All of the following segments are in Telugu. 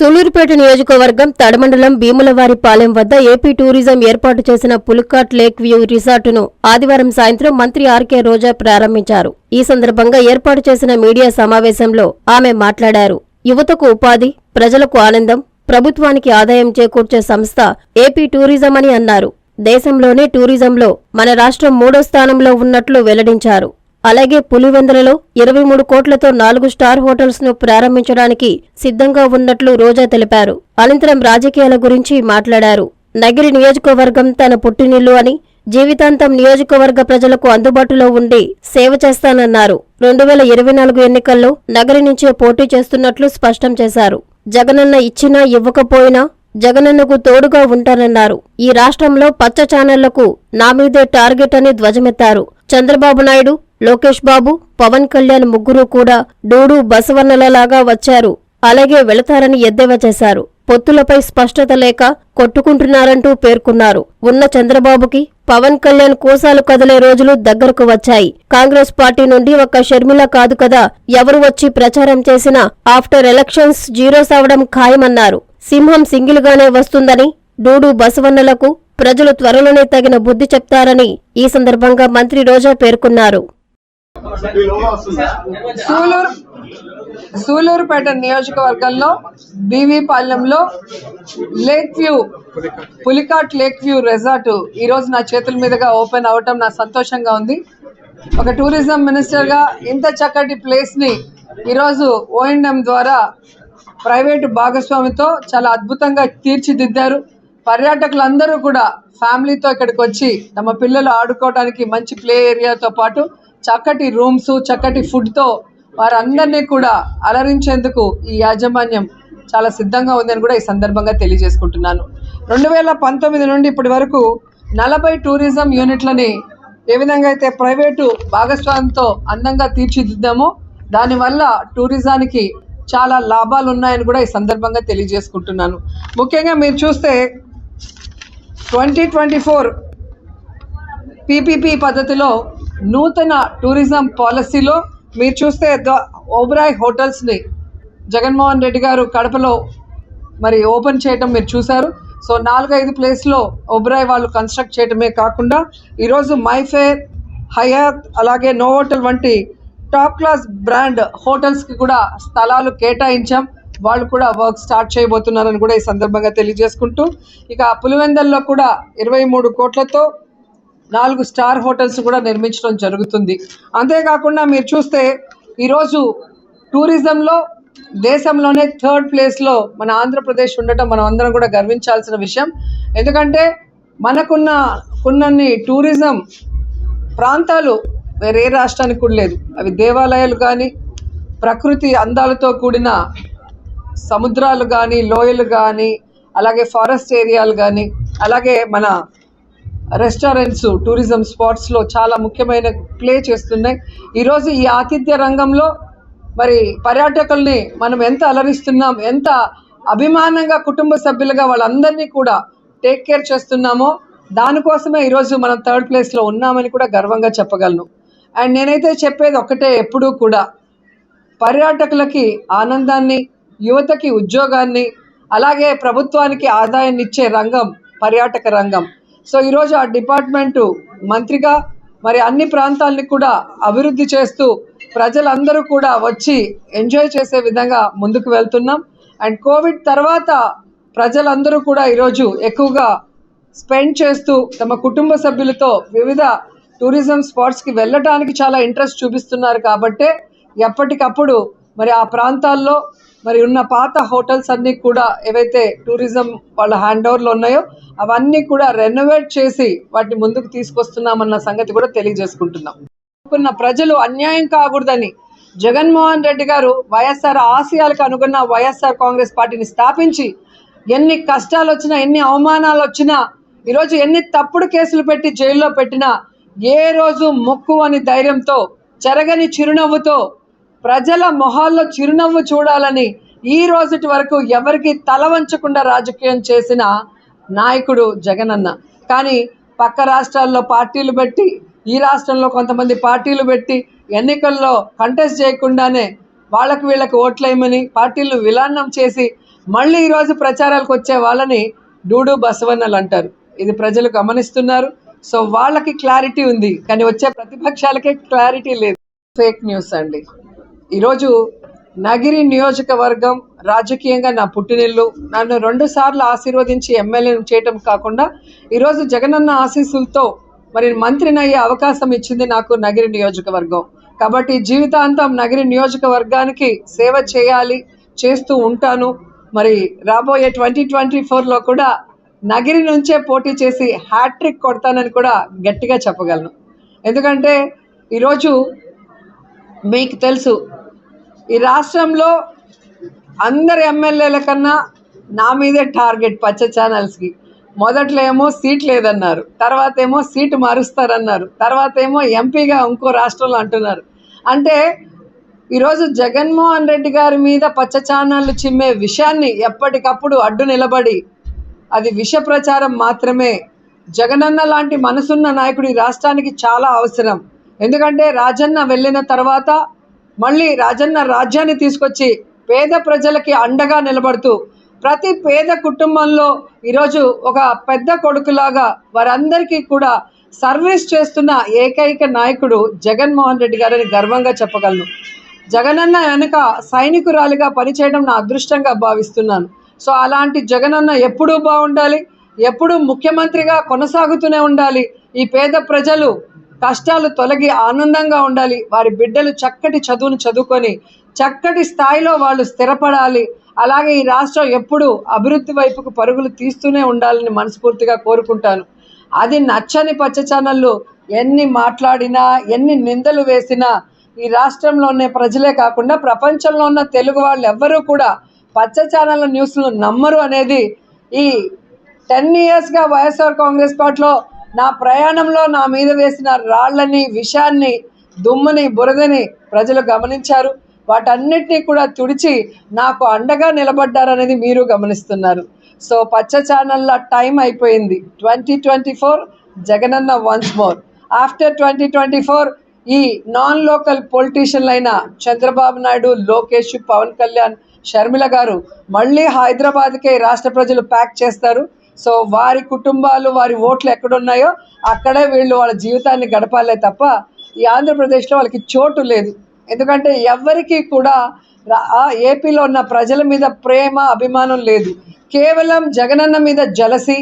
సూలూరుపేట నియోజకవర్గం తడమండలం భీములవారిపాలెం వద్ద ఏపీ టూరిజం ఏర్పాటు చేసిన పులికాట్ లేక్ వ్యూ రిసార్టును ఆదివారం సాయంత్రం మంత్రి ఆర్కే రోజా ప్రారంభించారు. ఈ సందర్భంగా ఏర్పాటు చేసిన మీడియా సమావేశంలో ఆమె మాట్లాడారు. యువతకు ఉపాధి ప్రజలకు ఆనందం ప్రభుత్వానికి ఆదాయం చేకూర్చే సంస్థ ఏపీ టూరిజం అని అన్నారు. దేశంలోనే టూరిజంలో మన రాష్ట్రం మూడో స్థానంలో ఉన్నట్లు వెల్లడించారు. అలాగే పులివెందులలో ఇరవై మూడు కోట్లతో నాలుగు స్టార్ హోటల్స్ను ప్రారంభించడానికి సిద్ధంగా ఉన్నట్లు రోజా తెలిపారు. అనంతరం రాజకీయాల గురించి మాట్లాడారు. నగిరి నియోజకవర్గం తన పుట్టినిల్లు అని జీవితాంతం నియోజకవర్గ ప్రజలకు అందుబాటులో ఉండి సేవ చేస్తానన్నారు. రెండు వేల ఇరవై నాలుగు ఎన్నికల్లో నగరి నుంచే పోటీ చేస్తున్నట్లు స్పష్టం చేశారు. జగనన్న ఇచ్చినా ఇవ్వకపోయినా జగనన్నకు తోడుగా ఉంటానన్నారు. ఈ రాష్ట్రంలో పచ్చ ఛానళ్ళకు నా మీదే టార్గెట్ అని ధ్వజమెత్తారు. చంద్రబాబు నాయుడు లోకేష్ బాబు పవన్ కళ్యాణ్ ముగ్గురు కూడా డూడు బసవన్నలలాగా వచ్చారు. అలాగే వెళతారని ఎద్దేవా చేశారు. పొత్తులపై స్పష్టత లేక కొట్టుకుంటున్నారంటూ పేర్కొన్నారు. ఉన్న చంద్రబాబుకి పవన్ కళ్యాణ్ కోసాలు కదిలే రోజులు దగ్గరకు వచ్చాయి. కాంగ్రెస్ పార్టీ నుండి ఒక్క షర్మిల కాదు కదా ఎవరు వచ్చి ప్రచారం చేసినా ఆఫ్టర్ ఎలక్షన్స్ జీరోస్ సావడం ఖాయమన్నారు. సింహం సింగిల్గానే వస్తుందని డూడు బసవన్నలకు ప్రజలు త్వరలోనే తగిన బుద్ధి చెప్తారని ఈ సందర్భంగా మంత్రి రోజా పేర్కొన్నారు. సూలూరు సూలూరుపేట నియోజకవర్గంలో బీవీపాలెంలో lake view Pulicat lake view resort ఈరోజు నా చేతుల మీదుగా ఓపెన్ అవటం నా సంతోషంగా ఉంది. ఒక టూరిజం మినిస్టర్గా ఇంత చక్కటి ప్లేస్ని ఈరోజు ఓఎన్ఎం ద్వారా ప్రైవేటు భాగస్వామితో చాలా అద్భుతంగా తీర్చిదిద్దారు. పర్యాటకులందరూ కూడా ఫ్యామిలీతో ఇక్కడికి వచ్చి తమ పిల్లలు ఆడుకోవడానికి మంచి ప్లే ఏరియాతో పాటు చక్కటి రూమ్స్ చక్కటి ఫుడ్తో వారందరినీ కూడా అలరించేందుకు ఈ యాజమాన్యం చాలా సిద్ధంగా ఉందని కూడా ఈ సందర్భంగా తెలియజేసుకుంటున్నాను. రెండు వేల పంతొమ్మిది నుండి ఇప్పటి వరకు నలభై టూరిజం యూనిట్లని ఏ విధంగా అయితే ప్రైవేటు భాగస్వామ్యంతో అందంగా తీర్చిదిద్దామో దానివల్ల టూరిజానికి చాలా లాభాలు ఉన్నాయని కూడా ఈ సందర్భంగా తెలియజేసుకుంటున్నాను. ముఖ్యంగా మీరు చూస్తే ట్వంటీ ట్వంటీ ఫోర్ పీపీపీ పద్ధతిలో నూతన టూరిజం పాలసీలో మీరు చూస్తే ద ఓబ్రాయ్ హోటల్స్ని జగన్మోహన్ రెడ్డి గారు కడపలో మరి ఓపెన్ చేయటం మీరు చూశారు. సో నాలుగైదు ప్లేస్లో ఒబ్రాయ్ వాళ్ళు కన్స్ట్రక్ట్ చేయటమే కాకుండా ఈరోజు మైఫేర్ హయాత్ అలాగే నోవోటల్ వంటి టాప్ క్లాస్ బ్రాండ్ హోటల్స్కి కూడా స్థలాలు కేటాయించాం. వాళ్ళు కూడా వర్క్ స్టార్ట్ చేయబోతున్నారని కూడా ఈ సందర్భంగా తెలియజేసుకుంటూ ఇక పులివెందల్లో కూడా ఇరవై మూడు కోట్లతో నాలుగు స్టార్ హోటల్స్ కూడా నిర్మించడం జరుగుతుంది. అంతేకాకుండా మీరు చూస్తే ఈరోజు టూరిజంలో దేశంలోనే థర్డ్ ప్లేస్లో మన ఆంధ్రప్రదేశ్ ఉండటం మనం అందరం కూడా గర్వించాల్సిన విషయం. ఎందుకంటే మనకున్న కొన్నన్ని టూరిజం ప్రాంతాలు వేరే రాష్ట్రానికి కూడా లేదు. అవి దేవాలయాలు కానీ ప్రకృతి అందాలతో కూడిన సముద్రాలు కానీ లోయలు కానీ అలాగే ఫారెస్ట్ ఏరియాలు కానీ అలాగే మన రెస్టారెంట్స్ టూరిజం స్పాట్స్లో చాలా ముఖ్యమైన ప్లే చేస్తున్నాయి. ఈరోజు ఈ ఆతిథ్య రంగంలో మరి పర్యాటకుల్ని మనం ఎంత అలరిస్తున్నాం ఎంత అభిమానంగా కుటుంబ సభ్యులుగా వాళ్ళందరినీ కూడా టేక్ కేర్ చేస్తున్నామో దానికోసమే ఈరోజు మనం థర్డ్ ప్లేస్లో ఉన్నామని కూడా గర్వంగా చెప్పగలను. అండ్ నేనైతే చెప్పేది ఒక్కటే ఎప్పుడూ కూడా పర్యాటకులకి ఆనందాన్ని యువతకి ఉద్యోగాన్ని అలాగే ప్రభుత్వానికి ఆదాయాన్ని ఇచ్చే రంగం పర్యాటక రంగం. సో ఈరోజు ఆ డిపార్ట్మెంటు మంత్రిగా మరి అన్ని ప్రాంతాలని కూడా అభివృద్ధి చేస్తూ ప్రజలందరూ కూడా వచ్చి ఎంజాయ్ చేసే విధంగా ముందుకు వెళ్తున్నాం. అండ్ కోవిడ్ తర్వాత ప్రజలందరూ కూడా ఈరోజు ఎక్కువగా స్పెండ్ చేస్తూ తమ కుటుంబ సభ్యులతో వివిధ టూరిజం స్పాట్స్కి వెళ్ళటానికి చాలా ఇంట్రెస్ట్ చూపిస్తున్నారు కాబట్టే ఎప్పటికప్పుడు మరి ఆ ప్రాంతాల్లో మరి ఉన్న పాత హోటల్స్ అన్నీ కూడా ఏవైతే టూరిజం వాళ్ళ హ్యాండ్ ఓవర్లో ఉన్నాయో అవన్నీ కూడా రెనోవేట్ చేసి వాటిని ముందుకు తీసుకొస్తున్నామన్న సంగతి కూడా తెలియజేసుకుంటున్నాం. ప్రజలు అన్యాయం కాకూడదని జగన్మోహన్ రెడ్డి గారు వైఎస్ఆర్ ఆశయాలకు అనుగుణ వైఎస్ఆర్ కాంగ్రెస్ పార్టీని స్థాపించి ఎన్ని కష్టాలు వచ్చినా ఎన్ని అవమానాలు వచ్చినా ఈరోజు ఎన్ని తప్పుడు కేసులు పెట్టి జైల్లో పెట్టినా ఏ రోజు మొక్కు అని ధైర్యంతో చెరగని చిరునవ్వుతో ప్రజల మొహాల్లో చిరునవ్వు చూడాలని ఈ రోజుటి వరకు ఎవరికి తల వంచకుండా రాజకీయం చేసిన నాయకుడు జగనన్న. కానీ పక్క రాష్ట్రాల్లో పార్టీలు పెట్టి ఈ రాష్ట్రంలో కొంతమంది పార్టీలు పెట్టి ఎన్నికల్లో కంటెస్ట్ చేయకుండానే వాళ్ళకి వీళ్ళకి ఓట్లేయమని పార్టీలు విలాన్నం చేసి మళ్ళీ ఈరోజు ప్రచారాలకు వచ్చే వాళ్ళని డూడు బసవన్నలు అంటారు. ఇది ప్రజలు గమనిస్తున్నారు. సో వాళ్ళకి క్లారిటీ ఉంది. కానీ వచ్చే ప్రతిపక్షాలకే క్లారిటీ లేదు. ఫేక్ న్యూస్ అండి. ఈరోజు నగిరి నియోజకవర్గం రాజకీయంగా నా పుట్టినిల్లు. నన్ను రెండు సార్లు ఆశీర్వదించి ఎమ్మెల్యేను చేయటం కాకుండా ఈరోజు జగనన్న ఆశీస్సులతో మరి మంత్రిని అయ్యే అవకాశం ఇచ్చింది నాకు నగిరి నియోజకవర్గం. కాబట్టి జీవితాంతం నగిరి నియోజకవర్గానికి సేవ చేయాలి చేస్తూ ఉంటాను. మరి రాబోయే ట్వంటీ ట్వంటీ ఫోర్లో కూడా నగిరి నుంచే పోటీ చేసి హ్యాట్రిక్ కొడతానని కూడా గట్టిగా చెప్పగలను. ఎందుకంటే ఈరోజు మీకు తెలుసు ఈ రాష్ట్రంలో అందరి ఎమ్మెల్యేల కన్నా నా మీదే టార్గెట్ పచ్చ ఛానల్స్కి. మొదట్లో ఏమో సీట్ లేదన్నారు తర్వాత ఏమో సీటు మారుస్తారన్నారు తర్వాత ఏమో ఎంపీగా ఇంకో రాష్ట్రంలో అంటున్నారు. అంటే ఈరోజు జగన్మోహన్ రెడ్డి గారి మీద పచ్చ ఛానళ్ళు చిమ్మే విషయాన్ని ఎప్పటికప్పుడు అడ్డు నిలబడి అది విష ప్రచారం మాత్రమే. జగనన్న లాంటి మనసున్న నాయకుడు ఈ రాష్ట్రానికి చాలా అవసరం. ఎందుకంటే రాజన్న వెళ్ళిన తర్వాత మళ్ళీ రాజన్న రాజ్యాన్ని తీసుకొచ్చి పేద ప్రజలకి అండగా నిలబడుతూ ప్రతి పేద కుటుంబంలో ఈరోజు ఒక పెద్ద కొడుకులాగా వారందరికీ కూడా సర్వీస్ చేస్తున్న ఏకైక నాయకుడు జగన్మోహన్ రెడ్డి గారని గర్వంగా చెప్పగలను. జగనన్న వెనుక సైనికురాలిగా పనిచేయడం నా అదృష్టంగా భావిస్తున్నాను. సో అలాంటి జగనన్న ఎప్పుడూ బాగుండాలి ఎప్పుడూ ముఖ్యమంత్రిగా కొనసాగుతూనే ఉండాలి. ఈ పేద ప్రజలు కష్టాలు తొలగి ఆనందంగా ఉండాలి. వారి బిడ్డలు చక్కటి చదువును చదువుకొని చక్కటి స్థాయిలో వాళ్ళు స్థిరపడాలి. అలాగే ఈ రాష్ట్రం ఎప్పుడు అభివృద్ధి వైపుకు పరుగులు తీస్తూనే ఉండాలని మనస్ఫూర్తిగా కోరుకుంటాను. అది నచ్చని పచ్చ ఛానళ్ళు ఎన్ని మాట్లాడినా ఎన్ని నిందలు వేసినా ఈ రాష్ట్రంలో ఉన్న ప్రజలే కాకుండా ప్రపంచంలో ఉన్న తెలుగు వాళ్ళు ఎవ్వరూ కూడా పచ్చ ఛానళ్ళ న్యూస్లు నమ్మరు అనేది ఈ టెన్ ఇయర్స్గా వైఎస్ఆర్ కాంగ్రెస్ పార్టీలో నా ప్రయాణంలో నా మీద వేసిన రాళ్ళని విషాన్ని దుమ్ముని బురదని ప్రజలు గమనించారు. వాటన్నిటినీ కూడా తుడిచి నాకు అండగా నిలబడ్డారనేది మీరు గమనిస్తున్నారు. సో పచ్చ ఛానళ్ళ టైం అయిపోయింది. Twenty twenty four Jagananna once more. After twenty twenty four ఈ నాన్ లోకల్ పొలిటీషియన్లైన చంద్రబాబు నాయుడు లోకేష్ పవన్ కళ్యాణ్ షర్మిల గారు మళ్ళీ హైదరాబాద్కే రాష్ట్ర ప్రజలు ప్యాక్ చేస్తారు. సో వారి కుటుంబాలు వారి ఓట్లు ఎక్కడున్నాయో అక్కడే వీళ్ళు వాళ్ళ జీవితాన్ని గడపాలే తప్ప ఈ ఆంధ్రప్రదేశ్లో వాళ్ళకి చోటు లేదు. ఎందుకంటే ఎవ్వరికీ కూడా ఆ ఏపీలో ఉన్న ప్రజల మీద ప్రేమ అభిమానం లేదు. కేవలం జగనన్న మీద జలసి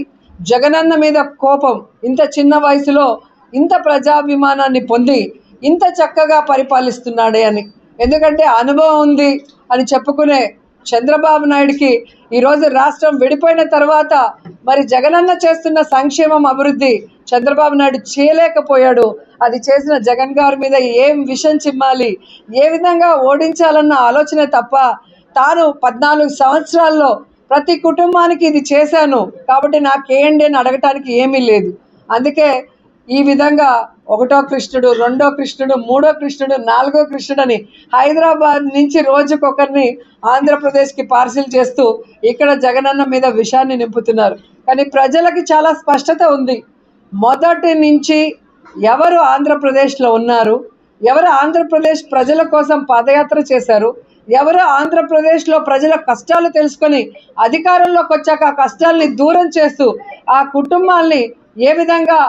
జగనన్న మీద కోపం ఇంత చిన్న వయసులో ఇంత ప్రజాభిమానాన్ని పొంది ఇంత చక్కగా పరిపాలిస్తున్నాడే అని. ఎందుకంటే అనుభవం ఉంది అని చెప్పుకునే చంద్రబాబు నాయుడికి ఈరోజు రాష్ట్రం విడిపోయిన తర్వాత మరి జగనన్న చేస్తున్న సంక్షేమం అభివృద్ధి చంద్రబాబు నాయుడు చేయలేకపోయాడు. అది చేసిన జగన్ గారి మీద ఏం విషం చిమ్మాలి? ఏ విధంగా ఓడించాలన్న ఆలోచన తప్ప తాను పద్నాలుగు సంవత్సరాల్లో ప్రతి కుటుంబానికి ఇది చేశాను. కాబట్టి నాకేంటి అని అడగటానికి ఏమీ లేదు. అందుకే ఈ విధంగా ఒకటో కృష్ణుడు రెండో కృష్ణుడు మూడో కృష్ణుడు నాలుగో కృష్ణుడు అని హైదరాబాద్ నుంచి రోజుకొకరిని ఆంధ్రప్రదేశ్కి పార్సిల్ చేస్తూ ఇక్కడ జగనన్న మీద విషాన్ని నింపుతున్నారు. కానీ ప్రజలకి చాలా స్పష్టత ఉంది. మొదటి నుంచి ఎవరు ఆంధ్రప్రదేశ్లో ఉన్నారు? ఎవరు ఆంధ్రప్రదేశ్ ప్రజల కోసం పాదయాత్ర చేశారు? ఎవరు ఆంధ్రప్రదేశ్లో ప్రజల కష్టాలు తెలుసుకొని అధికారంలోకి వచ్చాక ఆ కష్టాల్ని దూరం చేస్తూ ఆ కుటుంబాల్ని ఏ విధంగా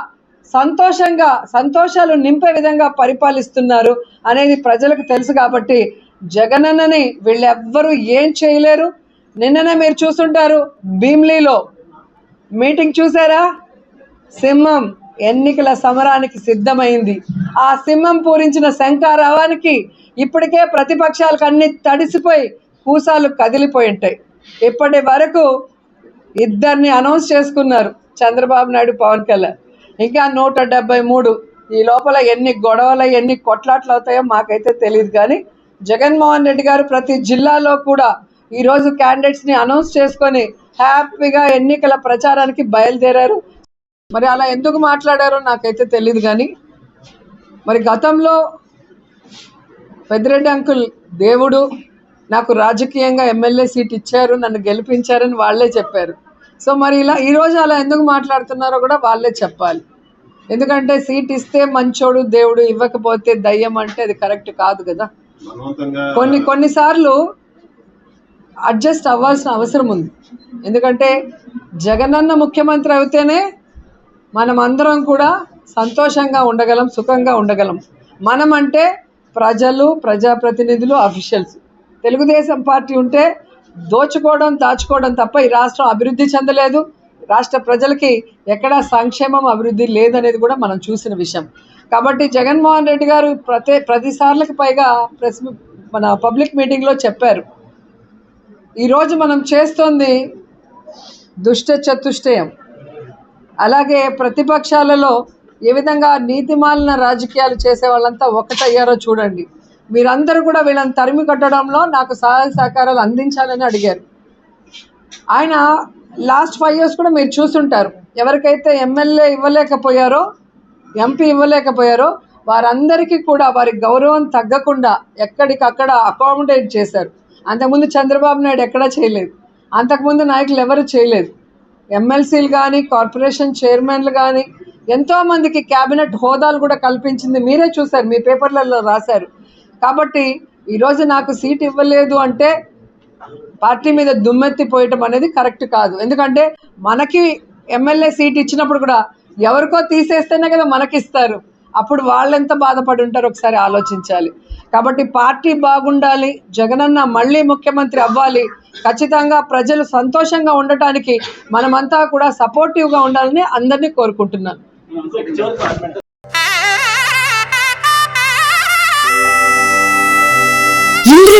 సంతోషంగా సంతోషాలు నింపే విధంగా పరిపాలిస్తున్నారు అనేది ప్రజలకు తెలుసు కాబట్టి జగనన్నని వీళ్ళెవ్వరూ ఏం చేయలేరు. నిన్ననే మీరు చూస్తుంటారు భీమ్లీలో. మీటింగ్ చూసారా? సింహం ఎన్నికల సమరానికి సిద్ధమైంది. ఆ సింహం పూరించిన శంకారావానికి ఇప్పటికే ప్రతిపక్షాలకు అన్ని తడిసిపోయి కూసాలు కదిలిపోయి ఉంటాయి ఇప్పటి వరకు ఇద్దరిని అనౌన్స్ చేసుకున్నారు చంద్రబాబు నాయుడు పవన్ కళ్యాణ్. ఇంకా నూట డెబ్బై మూడు. ఈ లోపల ఎన్ని గొడవలు ఎన్ని కొట్లాట్లు అవుతాయో మాకైతే తెలియదు కానీ జగన్మోహన్ రెడ్డి గారు ప్రతి జిల్లాలో కూడా ఈరోజు క్యాండిడేట్స్ని అనౌన్స్ చేసుకొని హ్యాపీగా ఎన్నికల ప్రచారానికి బయలుదేరారు. మరి అలా ఎందుకు మాట్లాడారో నాకైతే తెలియదు కానీ మరి గతంలో పెద్దిరెడ్డి అంకుల్ దేవుడు నాకు రాజకీయంగా ఎమ్మెల్యే సీట్ ఇచ్చారు నన్ను గెలిపించారని వాళ్ళే చెప్పారు. సో మరి ఇలా ఈరోజు అలా ఎందుకు మాట్లాడుతున్నారో కూడా వాళ్ళే చెప్పాలి. ఎందుకంటే సీట్ ఇస్తే మంచోడు దేవుడు ఇవ్వకపోతే దయ్యం అంటే అది కరెక్ట్ కాదు కదా. కొన్ని కొన్నిసార్లు అడ్జస్ట్ అవ్వాల్సిన అవసరం ఉంది. ఎందుకంటే జగనన్న ముఖ్యమంత్రి అయితేనే మనం అందరం కూడా సంతోషంగా ఉండగలం సుఖంగా ఉండగలం. మనం అంటే ప్రజలు ప్రజాప్రతినిధులు అఫీషియల్స్. తెలుగుదేశం పార్టీ ఉంటే దోచుకోవడం దాచుకోవడం తప్ప ఈ రాష్ట్రం అభివృద్ధి చెందలేదు. రాష్ట్ర ప్రజలకి ఎక్కడా సంక్షేమం అభివృద్ధి లేదనేది కూడా మనం చూసిన విషయం. కాబట్టి జగన్మోహన్ రెడ్డి గారు ప్రతి ప్రతిసార్లకి పైగా ప్రెస్ మన పబ్లిక్ మీటింగ్లో చెప్పారు. ఈరోజు మనం చేస్తోంది దుష్ట చతుష్టయం. అలాగే ప్రతిపక్షాలలో ఏ విధంగా నీతిమాలిన రాజకీయాలు చేసే వాళ్ళంతా ఒకటయ్యారో చూడండి. మీరందరూ కూడా వీళ్ళని తరిమి కట్టడంలో నాకు సహాయ సహకారాలు అందించాలని అడిగారు. ఆయన లాస్ట్ ఫైవ్ ఇయర్స్ కూడా మీరు చూస్తుంటారు ఎవరికైతే ఎమ్మెల్యే ఇవ్వలేకపోయారో ఎంపీ ఇవ్వలేకపోయారో వారందరికీ కూడా వారి గౌరవం తగ్గకుండా ఎక్కడికక్కడ అకామిడేట్ చేశారు. అంతకుముందు చంద్రబాబు నాయుడు ఎక్కడా చేయలేదు. అంతకుముందు నాయకులు ఎవరు చేయలేదు. ఎమ్మెల్సీలు కానీ కార్పొరేషన్ చైర్మన్లు కానీ ఎంతోమందికి క్యాబినెట్ హోదాలు కూడా కల్పించింది మీరే చూశారు మీ పేపర్లలో రాశారు. కాబట్టి ఈరోజు నాకు సీట్ ఇవ్వలేదు అంటే పార్టీ మీద దుమ్మెత్తిపోయటం అనేది కరెక్ట్ కాదు. ఎందుకంటే మనకి ఎమ్మెల్యే సీట్ ఇచ్చినప్పుడు కూడా ఎవరికో తీసేస్తేనే కదా మనకిస్తారు. అప్పుడు వాళ్ళు ఎంత బాధపడి ఉంటారో ఒకసారి ఆలోచించాలి. కాబట్టి పార్టీ బాగుండాలి జగనన్న మళ్ళీ ముఖ్యమంత్రి అవ్వాలి ఖచ్చితంగా ప్రజలు సంతోషంగా ఉండటానికి మనమంతా కూడా సపోర్టివ్గా ఉండాలని అందరినీ కోరుకుంటున్నాను.